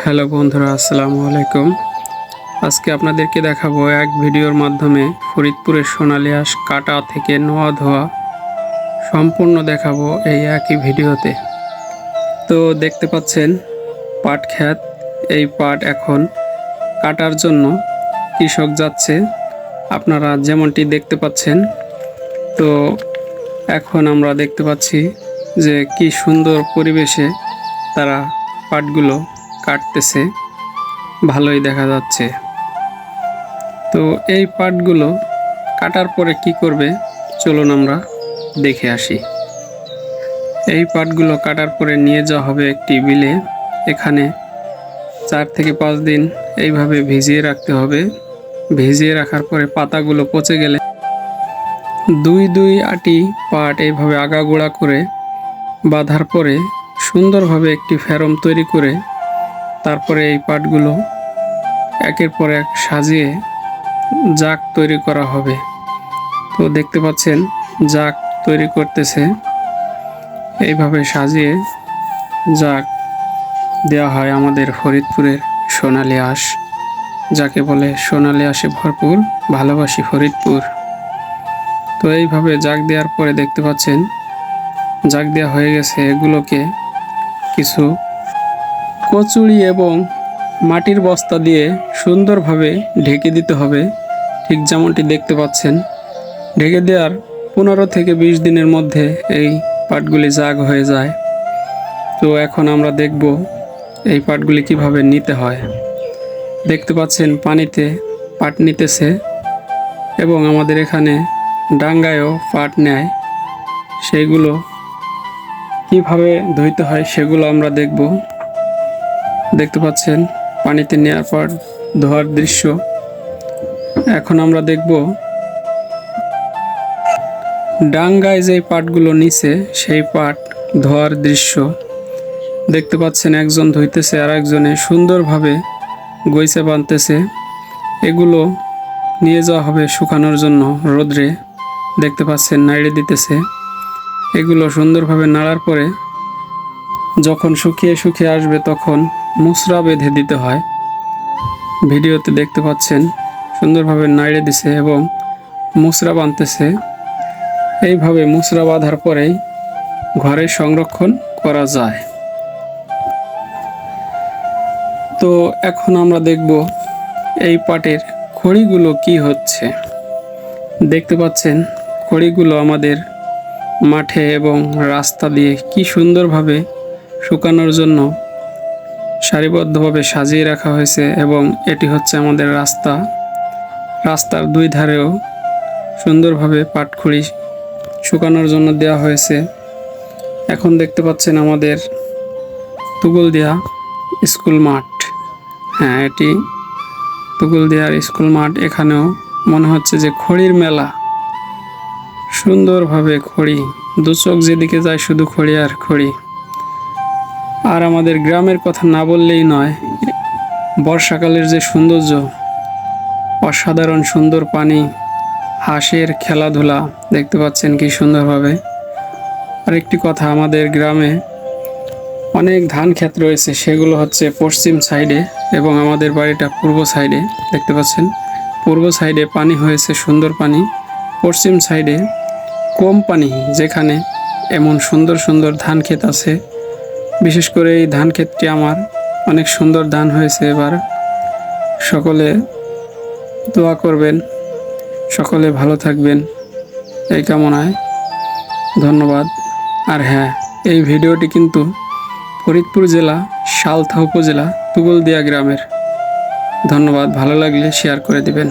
Hello বন্ধুরা, আসসালামু আলাইকুম। আজকে আপনাদেরকে দেখাবো এক ভিডিওর মাধ্যমে ফরিদপুরের সোনালী হাঁস কাটা থেকে নোয়া ধোয়া সম্পূর্ণ দেখাবো এই একই ভিডিওতে। তো দেখতে পাচ্ছেন, পাট খ্যাত এই পাট এখন কাটার জন্য কৃষক যাচ্ছে। আপনারা যেমনটি দেখতে পাচ্ছেন, তো এখন আমরা দেখতে পাচ্ছি যে কি সুন্দর পরিবেশে তারা পাটগুলো কাটতেছে, ভালোই দেখা যাচ্ছে। তো এই পাটগুলো কাটার পরে কি করবে, চলুন আমরা দেখে আসি। এই পাটগুলো কাটার পরে নিয়ে যাওয়া হবে একটি বিলে। এখানে চার থেকে পাঁচ দিন এইভাবে ভিজিয়ে রাখতে হবে। ভিজিয়ে রাখার পরে পাতাগুলো পচে গেলে দুই দুই আটি পাট এইভাবে আগাগোড়া করে বাঁধার পরে সুন্দরভাবে একটি ফেরম তৈরি করে তারপরে এই পাটগুলো একের পর এক সাজিয়ে জাক তৈরি করা হবে। তো দেখতে পাচ্ছেন জাক তৈরি করতেছে। এইভাবে সাজিয়ে জাক দেওয়া হয় আমাদের ফরিদপুরের সোনালি আঁশ। যাকে বলে সোনালি আঁশে ভরপুর, ভালোবাসি ফরিদপুর। তো এইভাবে জাগ দেওয়ার পরে দেখতে পাচ্ছেন, জাগ দেওয়া হয়ে গেছে এগুলোকে কিছু কচুরি এবং মাটির বস্তা দিয়ে সুন্দরভাবে ঢেকে দিতে হবে। ঠিক যেমনটি দেখতে পাচ্ছেন, ঢেকে দেওয়ার পনেরো থেকে বিশ দিনের মধ্যে এই পাটগুলি জাগ হয়ে যায়। তো এখন আমরা দেখব এই পাটগুলি কীভাবে নিতে হয়। দেখতে পাচ্ছেন, পানিতে পাট নিতেছে এবং আমাদের এখানে ডাঙ্গায়ও পাট নেয়। সেইগুলো কীভাবে ধুইতে হয় সেগুলো আমরা দেখব। দেখতে পাচ্ছেন, পানিতে নেওয়ার পর ধোয়ার দৃশ্য। এখন আমরা দেখব ডাঙ্গায় যে পাটগুলো নিচে, সেই পাট ধোয়ার দৃশ্য। দেখতে পাচ্ছেন, একজন ধুইতেছে আর একজনে সুন্দরভাবে গইছে বাঁধতেছে। এগুলো নিয়ে যাওয়া হবে শুকানোর জন্য রোদ্রে। দেখতে পাচ্ছেন, নাড়িয়ে দিতেছে। এগুলো সুন্দরভাবে নাড়ার পরে যখন শুকিয়ে শুকিয়ে আসবে তখন মুসরা বেঁধে দিতে হয়। ভিডিওতে দেখতে পাচ্ছেন সুন্দরভাবে নাড়িয়ে দিছে এবং মুসরা বাঁধতেছে। এইভাবে মুসরা বাঁধার পরেই ঘরে সংরক্ষণ করা যায়। তো এখন আমরা দেখব এই পাটের খড়িগুলো কি হচ্ছে। দেখতে পাচ্ছেন খড়িগুলো আমাদের মাঠে এবং রাস্তা দিয়ে কি সুন্দরভাবে শুকানোর জন্য সারিবদ্ধভাবে সাজিয়ে রাখা হয়েছে এবং এটি হচ্ছে আমাদের রাস্তা। রাস্তার দুই ধারেও সুন্দরভাবে পাটখড়ি শুকানোর জন্য দেওয়া হয়েছে। এখন দেখতে পাচ্ছেন আমাদের তুগুলদিয়া স্কুল মাঠ। হ্যাঁ এটি তুগুলদিয়ার স্কুল মাঠ। এখানেও মনে হচ্ছে যে খড়ির মেলা। সুন্দরভাবে খড়ি দু যেদিকে যায় শুধু খড়ি আর খড়ি। আর আমাদের গ্রামের কথা না বললেই নয়। বর্ষাকালের যে সৌন্দর্য, অসাধারণ সুন্দর পানি, হাঁসের খেলাধুলা, দেখতে পাচ্ছেন কি সুন্দরভাবে। আরেকটি কথা, আমাদের গ্রামে অনেক ধান ক্ষেত রয়েছে, সেগুলো হচ্ছে পশ্চিম সাইডে এবং আমাদের বাড়িটা পূর্ব সাইডে, দেখতে পাচ্ছেন। পূর্ব সাইডে পানি হয়েছে, সুন্দর পানি। পশ্চিম সাইডে কম পানি, যেখানে এমন সুন্দর সুন্দর ধান ক্ষেত আছে। বিশেষ করে এই ধান ক্ষেতটি আমার অনেক সুন্দর ধান হয়েছে এবার। সকলে দোয়া করবেন, সকলে ভালো থাকবেন। এই কামনায় ধন্যবাদ। আর হ্যাঁ এই ভিডিওটি কিন্তু ফরিদপুর জেলা সালথা উপজেলা, তুগলদিয়া গ্রামের। ধন্যবাদ, ভালো লাগলে শেয়ার করে দিবেন।